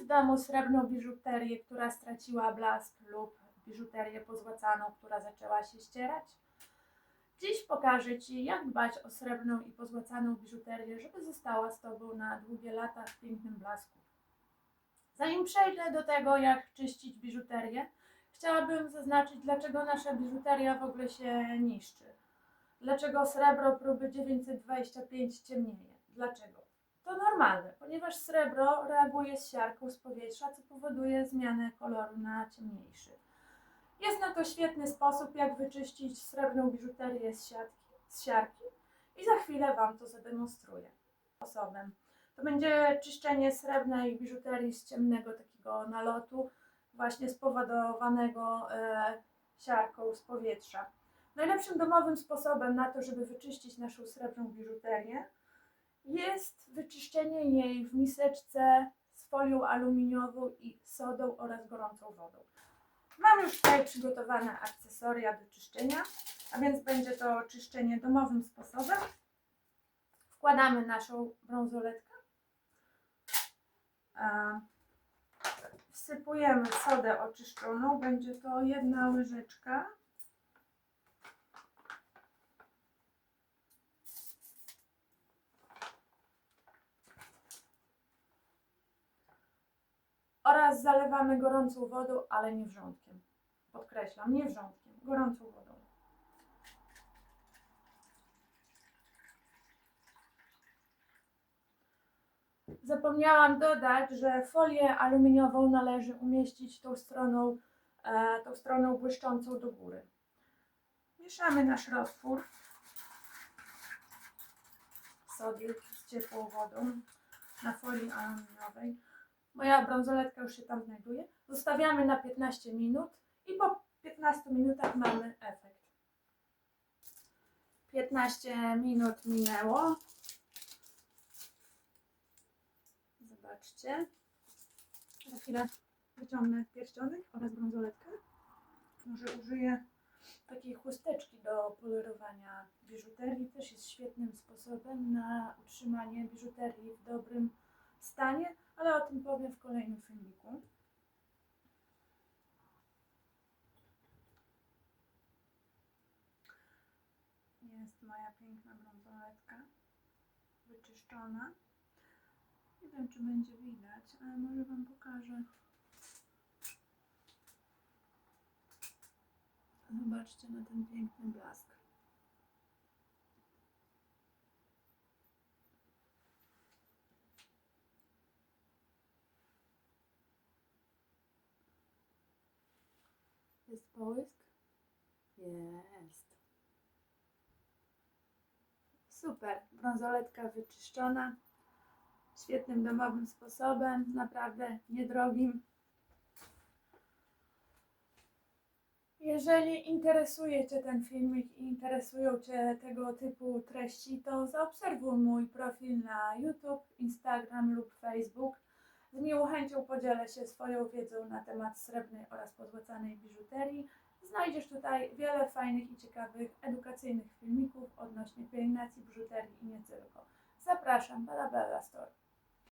w domu srebrną biżuterię, która straciła blask lub biżuterię pozłacaną, która zaczęła się ścierać? Dziś pokażę Ci, jak dbać o srebrną i pozłacaną biżuterię, żeby została z Tobą na długie lata w pięknym blasku. Zanim przejdę do tego, jak czyścić biżuterię, chciałabym zaznaczyć, dlaczego nasza biżuteria w ogóle się niszczy. Dlaczego srebro próby 925 ciemnieje? Dlaczego? To normalne, ponieważ srebro reaguje z siarką z powietrza, co powoduje zmianę koloru na ciemniejszy. Jest na to świetny sposób, jak wyczyścić srebrną biżuterię z, siatki, z siarki i za chwilę Wam to zademonstruję. Sposobem. To będzie czyszczenie srebrnej biżuterii z ciemnego takiego nalotu, właśnie spowodowanego e, siarką z powietrza. Najlepszym domowym sposobem na to, żeby wyczyścić naszą srebrną biżuterię, jest wyczyszczenie jej w miseczce z folią aluminiową i sodą oraz gorącą wodą. Mam już tutaj przygotowane akcesoria do czyszczenia, a więc będzie to czyszczenie domowym sposobem. Wkładamy naszą brązoletkę. Wsypujemy sodę oczyszczoną, będzie to jedna łyżeczka. Oraz zalewamy gorącą wodą, ale nie wrzątkiem. Podkreślam, nie wrzątkiem, gorącą wodą. Zapomniałam dodać, że folię aluminiową należy umieścić tą stroną, e, tą stroną błyszczącą do góry. Mieszamy nasz roztwór sody z ciepłą wodą na folii aluminiowej. Moja brązoletka już się tam znajduje. Zostawiamy na 15 minut i po 15 minutach mamy efekt. 15 minut minęło. Zobaczcie. Za chwilę wyciągnę pierścionek oraz brązoletkę. Może użyję takiej chusteczki do polerowania biżuterii. Też jest świetnym sposobem na utrzymanie biżuterii w dobrym stanie, ale o tym powiem w kolejnym filmiku. Jest moja piękna brązoletka wyczyszczona. Nie wiem, czy będzie widać, ale może Wam pokażę. Zobaczcie na ten piękny blask. Jest połysk? Jest. Super. Brązoletka wyczyszczona. Świetnym domowym sposobem, naprawdę niedrogim. Jeżeli interesuje Cię ten filmik i interesują Cię tego typu treści, to zaobserwuj mój profil na YouTube, Instagram lub Facebook. Z miłą chęcią podzielę się swoją wiedzą na temat srebrnej oraz pozłacanej biżuterii. Znajdziesz tutaj wiele fajnych i ciekawych edukacyjnych filmików odnośnie pielęgnacji biżuterii i nie tylko. Zapraszam, Bella Bella Store.